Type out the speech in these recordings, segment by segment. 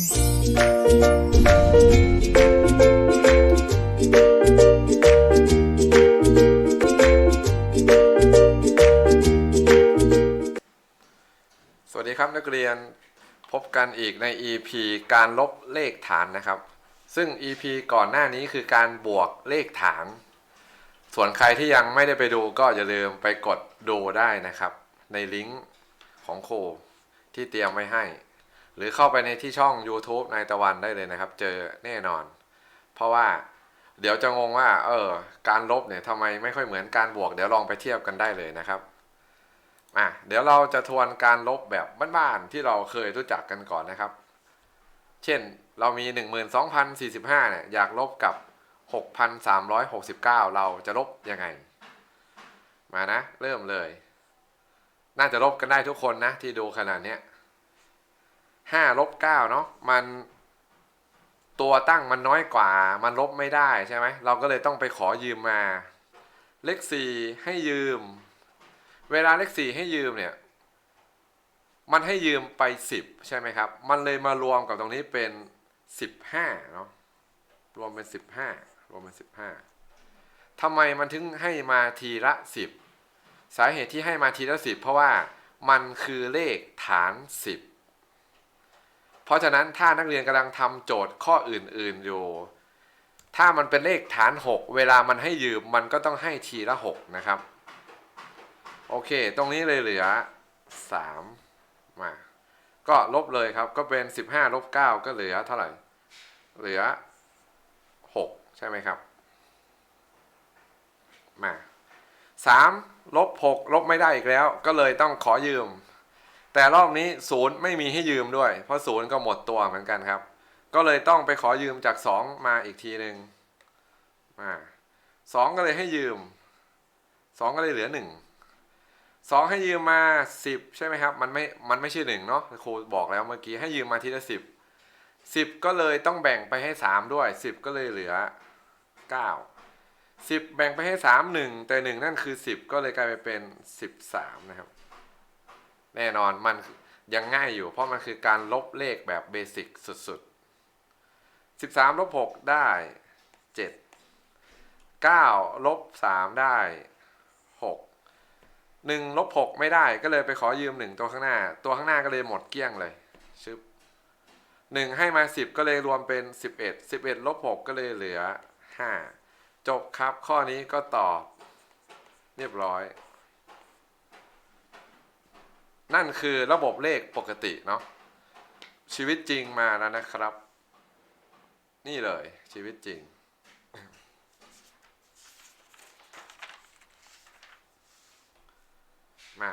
สวัสดีครับนักเรียนพบกันอีกใน EP การลบเลขฐานนะครับ ซึ่ง EP ก่อนหน้านี้คือการบวกเลขฐาน ส่วนใครที่ยังไม่ได้ไปดูก็อย่าลืมไปกดดูได้นะครับ ในลิงก์ของโคที่เตรียมไว้ให้ รือเข้าไปในที่ช่อง YouTube นายตะวันได้เลยนะครับ เจอแน่นอน เพราะว่าเดี๋ยวจะงงว่า เออ การลบเนี่ยทำไมไม่ค่อยเหมือนการบวก เดี๋ยวลองไปเทียบกันได้เลยนะครับอะเดี๋ยวเราจะทวนการลบแบบบ้านๆที่เราเคยรู้จักกันก่อนนะครับ เช่นเรามี 12,045เนี่ยอยากลบกับ 6,369 เราจะลบยังไง มานะ เริ่มเลย น่าจะลบกันได้ทุกคนนะที่ดูขนาดเนี้ย 5ลบ9เนาะมันตัวตั้งมันน้อยกว่า มันลบไม่ได้ใช่ไหมเราก็เลยต้องไปขอยืมมา เลข 4 ให้ยืม เวลาเลขสี่ให้ยืมเนี่ยมันให้ยืมไปสิบใช่ไหมครับ มันเลยมารวมกับตรงนี้เป็นสิบห้าเนาะรวมเป็นสิบห้ารวมเป็นสิบห้าทำไมมันถึงให้มาทีละสิบสาเหตุที่ให้มาทีละสิบเพราะว่ามันคือเลขฐานสิบ เพราะฉะนั้นถ้านักเรียนกำลังทำโจทย์ข้ออื่นๆอยู่ ถ้ามันเป็นเลขฐานหกเวลามันให้ยืมมันก็ต้องให้ทีละหกนะครับ โอเค ตรงนี้เลยเหลือ 3 มา ก็ลบเลยครับก็เป็น 15ลบ9ก็เหลือเท่าไหร่ เหลือ 6 ใช่ไหมครับ มา3ลบ6ลบไม่ได้อีกแล้ว ก็เลยต้องขอยืม แต่รอบนี้ศูนย์ไม่มีให้ยืมด้วย เพราะศูนย์ก็หมดตัวเหมือนกันครับ ก็เลยต้องไปขอยืมจาก 2 มาอีกทีหนึ่งมา2ก็เลยให้ยืม 2 ก็เลยเหลือ1สองให้ยืมมาสิบใช่ไหมครับ มันไม่มันไม่ใช่หนึ่งเนาะครูบอกแล้วเมื่อกี้ให้ยืมมาทีละสิบสิบก็เลยต้องแบ่งไปให้สามด้วยสิบก็เลยเหลือเก้าสิบแบ่งไปให้สามหนึ่งแต่หนึ่งนั่นคือสิบก็เลยกลายไปเป็นสิบสามนะครับ แน่นอนมันยังง่ายอยู่ เพราะมันคือการลบเลขแบบเบสิกสุดๆสิบสามลบหกได้เจ็ดเก้าลบสามได้หกหนึ่งลบหกไม่ได้ก็เลยไปขอยืมหนึ่งตัวข้างหน้า ตัวข้างหน้าก็เลยหมดเกลี้ยงเลยชึบหนึ่งให้มาสิบก็เลยรวมเป็นสิบเอ็ดสิบเอ็ดลบหกก็เลยเหลือห้าจบครับข้อนี้ก็ตอบเรียบร้อย นั่นคือระบบเลขปกติเนาะชีวิตจริงมาแล้วนะครับ นี่เลยชีวิตจริง มา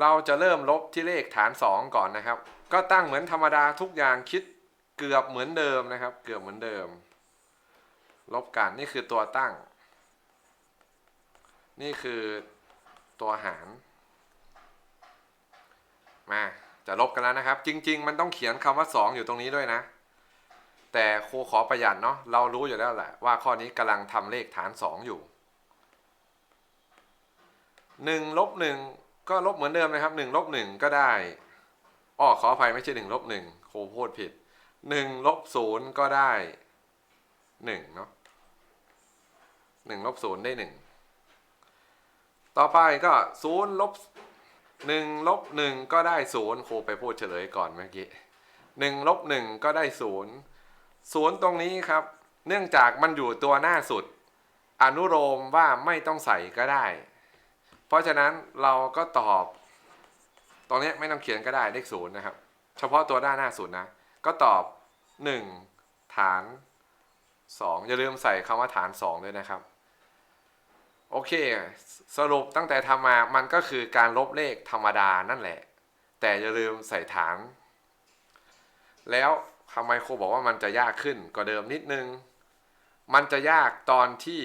เราจะเริ่มลบที่เลขฐาน 2 ก่อนนะครับ ก็ตั้งเหมือนธรรมดาทุกอย่างคิดเกือบเหมือนเดิมนะครับ เกือบเหมือนเดิม ลบกันนี่คือตัวตั้ง นี่คือตัวหาร มาจะลบกันแล้วนะครับ จริง ๆ มันต้องเขียนคำว่า 2 อยู่ตรงนี้ด้วยนะ แต่ครูขอประหยัดเนาะเรารู้อยู่แล้วแหละว่าข้อนี้กำลังทำเลขฐาน 2 อยู่หนึ่งลบหนึ่งก็ลบเหมือนเดิมนะครับหนึ่งลบหนึ่งก็ได้อ้อขออภัยไม่ใช่หนึ่งลบหนึ่งครูพูดผิดหนึ่งลบศูนย์ก็ได้หนึ่งเนาะหนึ่งลบศูนย์ได้หนึ่งต่อไปก็ศูนย์ลบ หนึ่งลบหนึ่งก็ได้ศูนย์ครูไปพูดเฉลยก่อนเมื่อกี้หนึ่งลบหนึ่งก็ได้ศูนย์ศูนย์ตรงนี้ครับ เนื่องจากมันอยู่ตัวหน้าสุด อนุโลมว่าไม่ต้องใส่ก็ได้ เพราะฉะนั้นเราก็ตอบ ตรงนี้ไม่ต้องเขียนก็ได้เลขศูนย์นะครับ เฉพาะตัวด้านหน้าศูนย์นะ ก็ตอบ 1 ฐาน 2 อย่าลืมใส่คำว่าฐาน 2 ด้วยนะครับ โอเค สรุปตั้งแต่ทำมามันก็คือการลบเลขธรรมดานั่นแหละ แต่อย่าลืมใส่ฐาน แล้วทำไมครูบอกว่ามันจะยากขึ้นกว่าเดิมนิดนึง มันจะยากตอนที่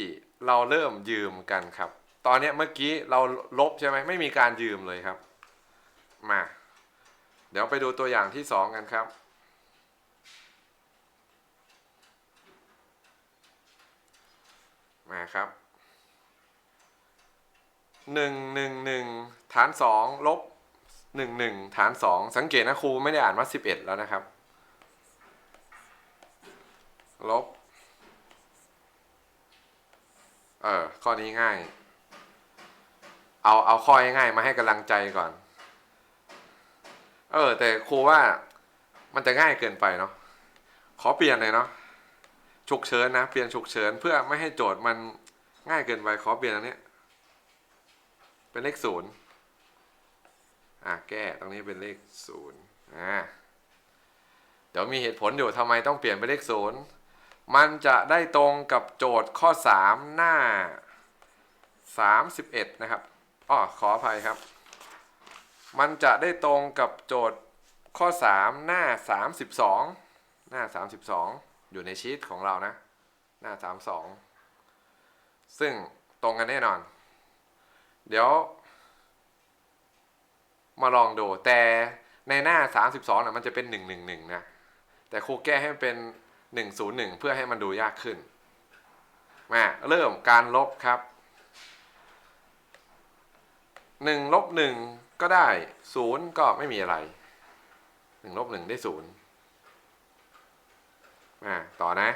เราเริ่มยืมกันครับ ตอนนี้เมื่อกี้เราลบใช่ไหมไม่มีการยืมเลยครับ มา เดี๋ยวไปดูตัวอย่างที่สองกันครับมาครับ หนึ่งหนึ่งหนึ่งฐานสองลบหนึ่งหนึ่งฐานสองสังเกตนะครูไม่ได้อ่านว่าสิบเอ็ดแล้วนะครับ ลบ เออข้อนี้ง่าย เอาเอาข้อง่ายมาให้กำลังใจก่อน เออ แต่ครูว่ามันจะง่ายเกินไปเนาะขอเปลี่ยนเลยเนาะฉุกเฉินนะเปลี่ยนฉุกเฉินเพื่อไม่ให้โจทย์มันง่ายเกินไปขอเปลี่ยนอันนี้ เป็นเลขศูนย์อะแก้ตรงนี้เป็นเลขศูนย์อ่าเดี๋ยวมีเหตุผลอยู่ทำไมต้องเปลี่ยนเป็นเลขศูนย์มันจะได้ตรงกับโจทย์ข้อ 3 หน้า 31 นะครับอ้อขออภัยครับ มันจะได้ตรงกับโจทย์ข้อ 3 หน้า 32 หน้า 32 อยู่ในชีตของเรานะ หน้า 32 ซึ่งตรงกันแน่นอน เดี๋ยว มาลองดู แต่ในหน้า 32นะมันจะเป็น 111 นะ แต่ครูแก้ให้มันเป็น 101 เพื่อให้มันดูยากขึ้น มาเริ่มการลบครับ1ลบ1ก็ได้ 0 ก็ไม่มีอะไร1ลบ1ได้ 0 มาต่อนะ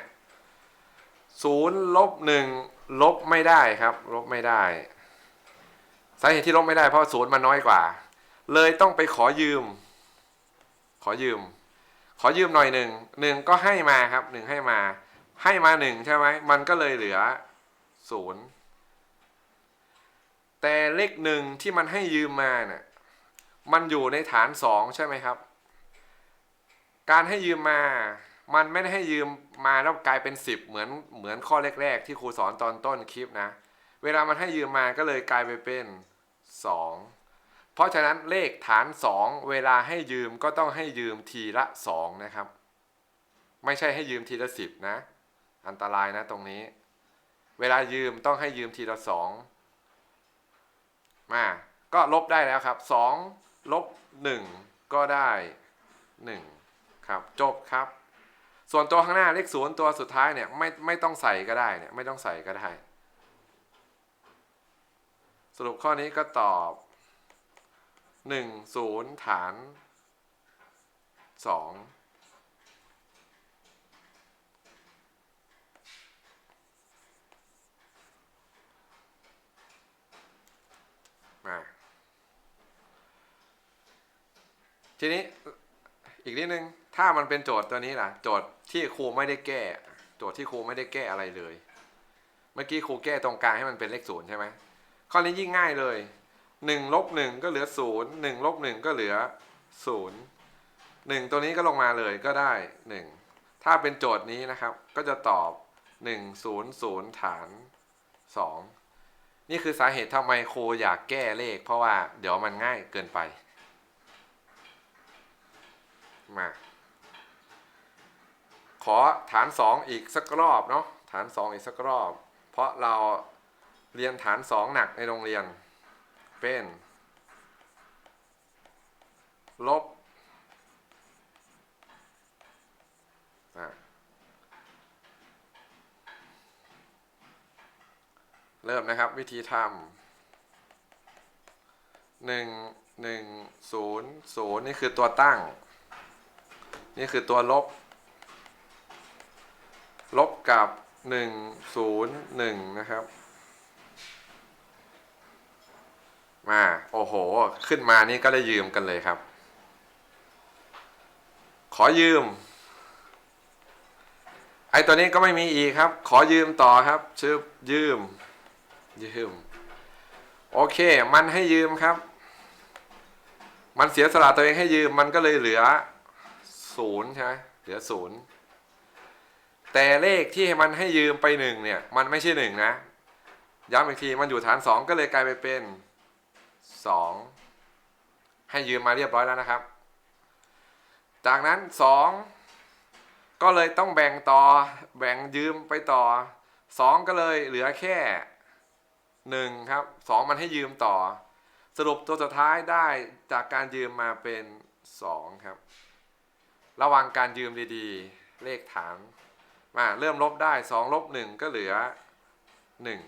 0ลบ1ลบไม่ได้ครับ ลบไม่ได้ สาเหตุที่ลบไม่ได้เพราะศูนย์มันน้อยกว่า เลยต้องไปขอยืม ขอยืม ขอยืมหน่อยหนึ่งหนึ่งก็ให้มาครับหนึ่งให้มา ให้มาหนึ่งใช่ไหมมันก็เลยเหลือศูนย์แต่เลขหนึ่งที่มันให้ยืมมาเนี่ยมันอยู่ในฐานสองใช่ไหมครับ การให้ยืมมา มันไม่ได้ให้ยืมมาแล้วกลายเป็นสิบเหมือนเหมือนข้อแรกๆที่ครูสอนตอนต้นคลิปนะ เวลามันให้ยืมมาก็เลยกลายไปเป็นสองเพราะฉะนั้นเลขฐาน 2 เวลาให้ยืมก็ต้องให้ยืมทีละ 2 นะครับ ไม่ใช่ให้ยืมทีละ 10 นะ อันตรายนะตรงนี้ เวลายืมต้องให้ยืมทีละ 2 มาก็ลบได้แล้วครับ 2 ลบ 1 ก็ได้ 1 ครับ จบครับ ส่วนตัวข้างหน้าเลขศูนย์ตัวสุดท้ายเนี่ยไม่ไม่ต้องใส่ก็ได้เนี่ยไม่ต้องใส่ก็ได้ สรุปข้อนี้ก็ตอบหนึ่งศูนย์ฐานสองมาทีนี้อีกนิดนึง ถ้ามันเป็นโจทย์ตัวนี้ล่ะ โจทย์ที่ครูไม่ได้แก้ โจทย์ที่ครูไม่ได้แก้อะไรเลย เมื่อกี้ครูแก้ตรงกลางให้มันเป็นเลขศูนย์ใช่ไหม ข้อนี้ยิ่งง่ายเลยหนึ่งลบหนึ่งก็เหลือศูนย์หนึ่งลบหนึ่งก็เหลือศูนย์หนึ่งตัวนี้ก็ลงมาเลยก็ได้หนึ่งถ้าเป็นโจทย์นี้นะครับ ก็จะตอบหนึ่งศูนย์ศูนย์ฐานสองนี่คือสาเหตุทำไมครูอยากแก้เลข เพราะว่าเดี๋ยวมันง่ายเกินไป มา ขอฐานสองอีกสักรอบเนาะฐานสองอีกสักรอบ เพราะเรา เรียนฐานสองหนักในโรงเรียน เป็น ลบเริ่มนะครับวิธีทำหนึ่งหนึ่งศูนย์ศูนย์นี่คือตัวตั้ง นี่คือตัวลบ ลบกับหนึ่งศูนย์หนึ่งนะครับ มาโอ้โห ขึ้นมานี่ก็ได้ยืมกันเลยครับ ขอยืม ไอตัวนี้ก็ไม่มีอีกครับ ขอยืมต่อครับชื่อยืม ยืม โอเค มันให้ยืมครับ มันเสียสละตัวเองให้ยืม มันก็เลยเหลือศูนย์ใช่ไหมเหลือศูนย์แต่เลขที่มันให้ยืมไปหนึ่งเนี่ย มันไม่ใช่หนึ่งนะ ย้ำอีกทีมันอยู่ฐานสองก็เลยกลายไปเป็น สองให้ยืมมาเรียบร้อยแล้วนะครับ จากนั้นสองก็เลยต้องแบ่งต่อแบ่งยืมไปต่อสองก็เลยเหลือแค่หนึ่งครับสองมันให้ยืมต่อ สรุปตัวสุดท้ายได้จากการยืมมาเป็นสองครับ ระวังการยืมดีๆ เลขฐานมาเริ่มลบได้สองลบหนึ่งก็เหลือหนึ่ง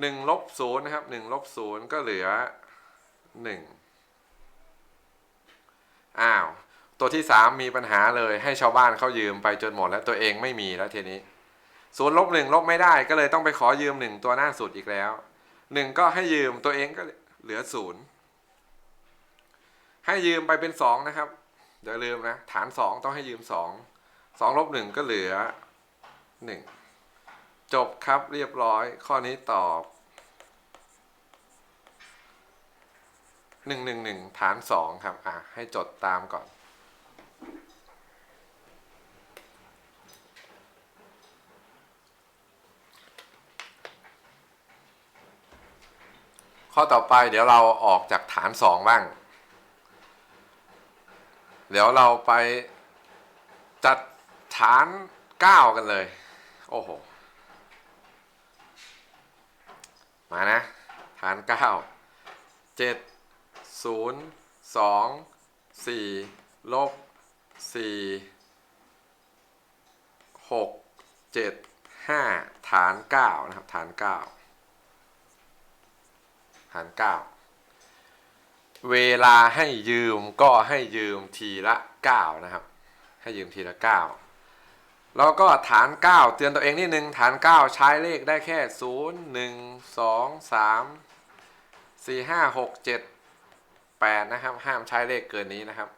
หนึ่งลบศูนย์นะครับหนึ่งลบศูนย์ก็เหลือหนึ่งอ้าว ตัวที่สามมีปัญหาเลยให้ชาวบ้านเขายืมไปจนหมดแล้วตัวเองไม่มีแล้วทีนี้ศูนย์ลบหนึ่งลบไม่ได้ก็เลยต้องไปขอยืมหนึ่งตัวหน้าสุดอีกแล้วหนึ่งก็ให้ยืมตัวเองก็เหลือศูนย์ให้ยืมไปเป็นสองนะครับอย่าลืมนะ ฐานสองต้องให้ยืมสองสองลบหนึ่งก็เหลือหนึ่ง จบครับเรียบร้อย ข้อนี้ตอบหนึ่งหนึ่งหนึ่งฐานสองครับ อะ ให้จดตามก่อน ข้อต่อไปเดี๋ยวเราออกจากฐานสองบ้าง เดี๋ยวเราไปจัดฐานเก้ากันเลย โอ้โห มานะ ฐานเก้าเจ็ดศูนย์สองสี่ลบสี่หกเจ็ดห้าฐานเก้านะครับ ฐานเก้าหารเก้าเวลาให้ยืมก็ให้ยืมทีละเก้านะครับ ให้ยืมทีละเก้า แล้วก็ฐานเก้าเตือนตัวเองนิดนึงฐานเก้าใช้เลขได้แค่ศูนย์หนึ่งสองสามสี่ห้าหกเจ็ดแปดนะครับ ห้ามใช้เลขเกินนี้นะครับ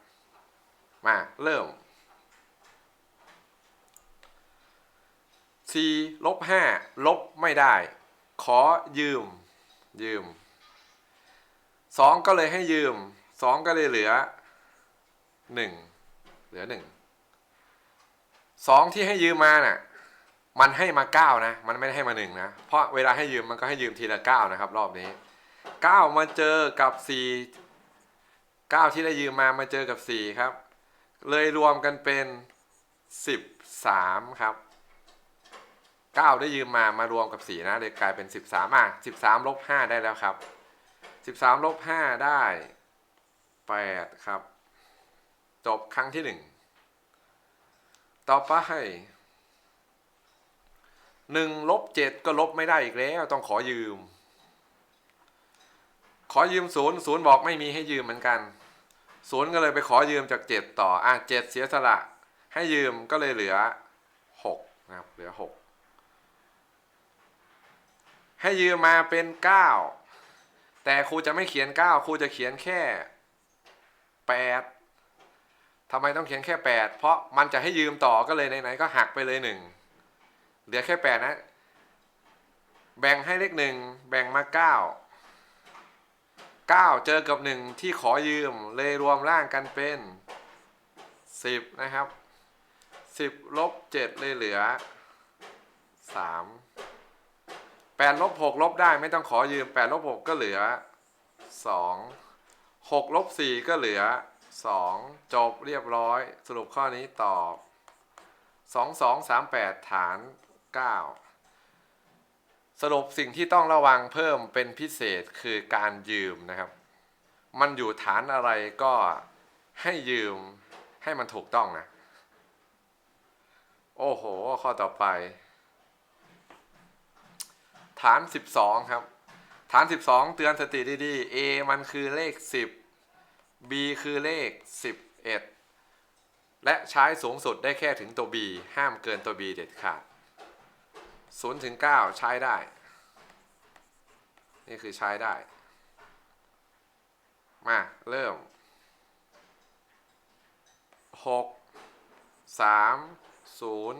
มาเริ่ม 4 ลบ 5 ลบไม่ได้ ขอยืม ยืมสองก็เลยให้ยืมสองก็เลยเหลือหนึ่งเหลือหนึ่ง สองที่ให้ยืมมาน่ะมันให้มาเก้านะ มันไม่ได้ให้มาหนึ่งนะ เพราะเวลาให้ยืมมันก็ให้ยืมทีละเก้านะครับ รอบนี้เก้ามาเจอกับสี่เก้าที่ได้ยืมมามาเจอกับสี่ครับ เลยรวมกันเป็นสิบสามครับเก้าได้ยืมมามารวมกับสี่นะเลยกลายเป็นสิบสามอะสิบสามลบห้าได้แล้วครับสิบสามลบห้าได้แปดครับ จบครั้งที่หนึ่ง ต่อไปหนึ่งลบเจ็ดก็ลบไม่ได้อีกแล้ว ต้องขอยืม ขอยืมศูนย์ศูนย์บอกไม่มีให้ยืมเหมือนกันศูนย์ก็เลยไปขอยืมจากเจ็ดต่ออะเจ็ดเสียสละ ให้ยืมก็เลยเหลือหกนะครับเหลือหกให้ยืมมาเป็นเก้าแต่ครูจะไม่เขียน9ครูจะเขียนแค่8 ทำไมต้องเขียนแค่ 8 เพราะมันจะให้ยืมต่อก็เลยไหนๆก็หักไปเลย1เหลือแค่ 8 นะ แบ่งให้เลข1แบ่งมา 9 9 เจอกับ 1 ที่ขอยืมเลยรวมร่างกันเป็น 10 นะครับ 10ลบ7เลยเหลือ 3 8ลบ6ลบได้ไม่ต้องขอยืม8ลบ6ก็เหลือ 2 6ลบ4ก็เหลือ 2 จบเรียบร้อย สรุปข้อนี้ตอบ 2 2 3 8 ฐาน 9 สรุปสิ่งที่ต้องระวังเพิ่มเป็นพิเศษคือการยืมนะครับ มันอยู่ฐานอะไรก็ให้ยืมให้มันถูกต้องนะ โอ้โห ข้อต่อไป ฐาน 12 ครับ ฐาน 12 เตือนสติดีๆ A มันคือเลข 10 B คือเลข 11 และใช้สูงสุดได้แค่ถึงตัว B ห้ามเกินตัว B เด็ดขาด0ถึง9ใช้ได้ นี่คือใช้ได้ มา เริ่ม 6 3 0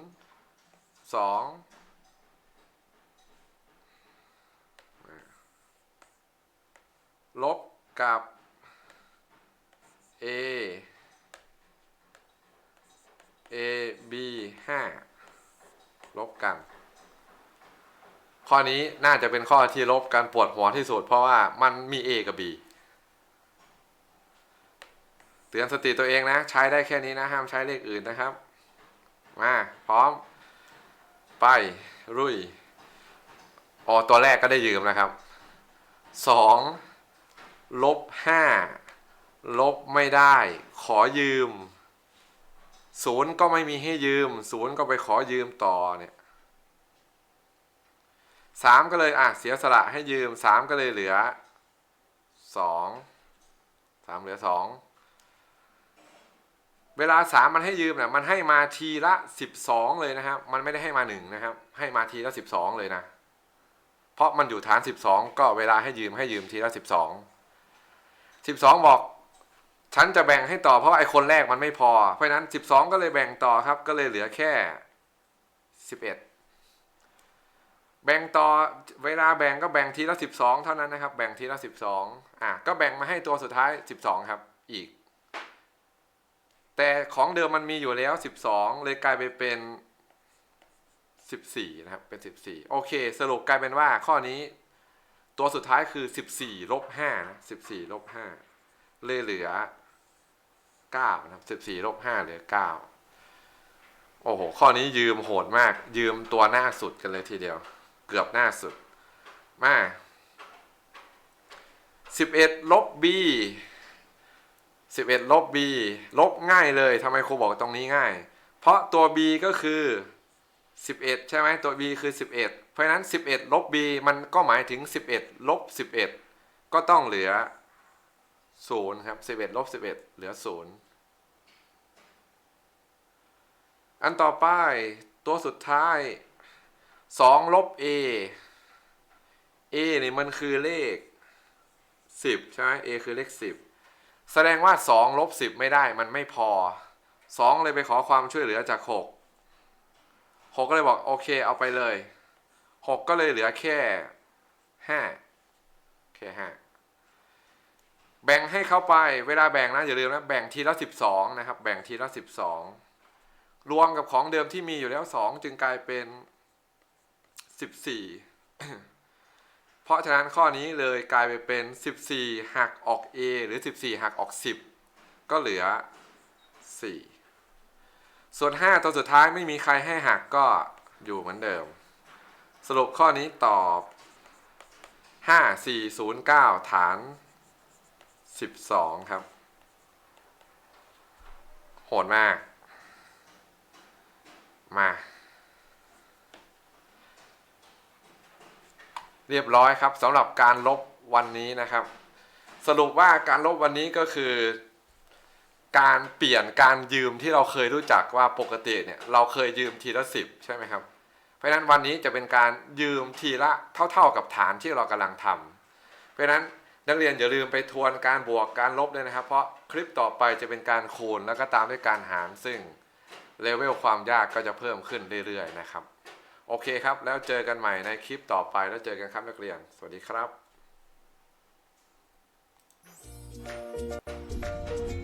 2ลบกับ a a b 5ลบกัน ข้อนี้น่าจะเป็นข้อที่ลบกันปวดหัวที่สุด เพราะว่ามันมี a กับ b เตือนสติตัวเองนะ ใช้ได้แค่นี้นะ ห้ามใช้เลขอื่นนะครับ มา พร้อม ไปรุ่ยอ๋อตัวแรกก็ได้ยืมนะครับสองลบห้า ลบไม่ได้ ขอยืมศูนย์ก็ไม่มีให้ยืมศูนย์ก็ไปขอยืมต่อเนี่ยสามก็เลยอะเสียสละให้ยืมสามก็เลยเหลือสองสามเหลือสองเวลาสามมันให้ยืมเนี่ยมันให้มาทีละสิบสองเลยนะครับ มันไม่ได้ให้มาหนึ่งนะครับ ให้มาทีละสิบสองเลยนะ เพราะมันอยู่ฐานสิบสองก็เวลาให้ยืมให้ยืมทีละสิบสองสิบสองบอก ฉันจะแบ่งให้ต่อเพราะไอ้คนแรกมันไม่พอ เพราะนั้นสิบสองก็เลยแบ่งต่อครับ ก็เลยเหลือแค่สิบเอ็ดแบ่งต่อเวลาแบ่งก็แบ่งทีละสิบสองเท่านั้นนะครับ แบ่งทีละสิบสองอะก็แบ่งมาให้ตัวสุดท้ายสิบสองครับ อีก แต่ของเดิมมันมีอยู่แล้ว 12 เลยกลายไปเป็น 14 นะครับ เป็น 14 โอเค สรุปกลายเป็นว่าข้อนี้ตัวสุดท้ายคือ 14ลบ5นะ14ลบ5เลยเหลือ 9นะครับ14ลบ5เหลือ 9 โอ้โห ข้อนี้ยืมโหดมาก ยืมตัวหน้าสุดกันเลยทีเดียว เกือบหน้าสุด มา 11ลบ b 11 ลบ b ลบง่ายเลยทำไมครูบอกตรงนี้ง่าย เพราะตัว b ก็คือ 11 ใช่ไหมตัว b คือ 11 เพราะฉะนั้น 11 ลบ b มันก็หมายถึง 11 ลบ 11 ก็ต้องเหลือ 0 ครับ 11 ลบ 11 เหลือ 0 อันต่อไปตัวสุดท้าย 2 ลบ a a นี่มันคือเลข 10 ใช่ไหม a คือเลข 10 แสดงว่า 2 ลบ 10 ไม่ได้มันไม่พอ 2 เลยไปขอความช่วยเหลือจาก 6 6 ก็เลยบอก โอเคเอาไปเลย 6 ก็เลยเหลือแค่ 5 แค่ 5แบ่งให้เข้าไป เวลาแบ่งนะอย่าลืมนะ แบ่งทีละ 12 นะครับ แบ่งทีละ 12 รวมกับของเดิมที่มีอยู่แล้ว2จึงกลายเป็น14เพราะฉะนั้นข้อนี้เลยกลายไปเป็น 14 หักออก a หรือ 14 หักออก 10 ก็เหลือ 4 ส่วน 5 ตัวสุดท้ายไม่มีใครให้หักก็อยู่เหมือนเดิม สรุปข้อนี้ตอบ 5 4 0 9 ฐาน 12 ครับ โหดมาก มา เรียบร้อยครับสำหรับการลบวันนี้นะครับ สรุปว่าการลบวันนี้ก็คือ การเปลี่ยนการยืมที่เราเคยรู้จักว่าปกติเนี่ยเราเคยยืมทีละสิบใช่ไหมครับ เพราะฉะนั้นวันนี้จะเป็นการยืมทีละเท่า ๆกับฐานที่เรากำลังทำเพราะฉะนั้นนักเรียนอย่าลืมไปทวนการบวกการลบเลยนะครับ เพราะคลิปต่อไปจะเป็นการคูณแล้วก็ตามด้วยการหารซึ่ง เลเวลความยากก็จะเพิ่มขึ้นเรื่อยๆนะครับ โอเคครับ แล้วเจอกันใหม่ในคลิปต่อไปแล้วเจอกันครับนักเรียน สวัสดีครับ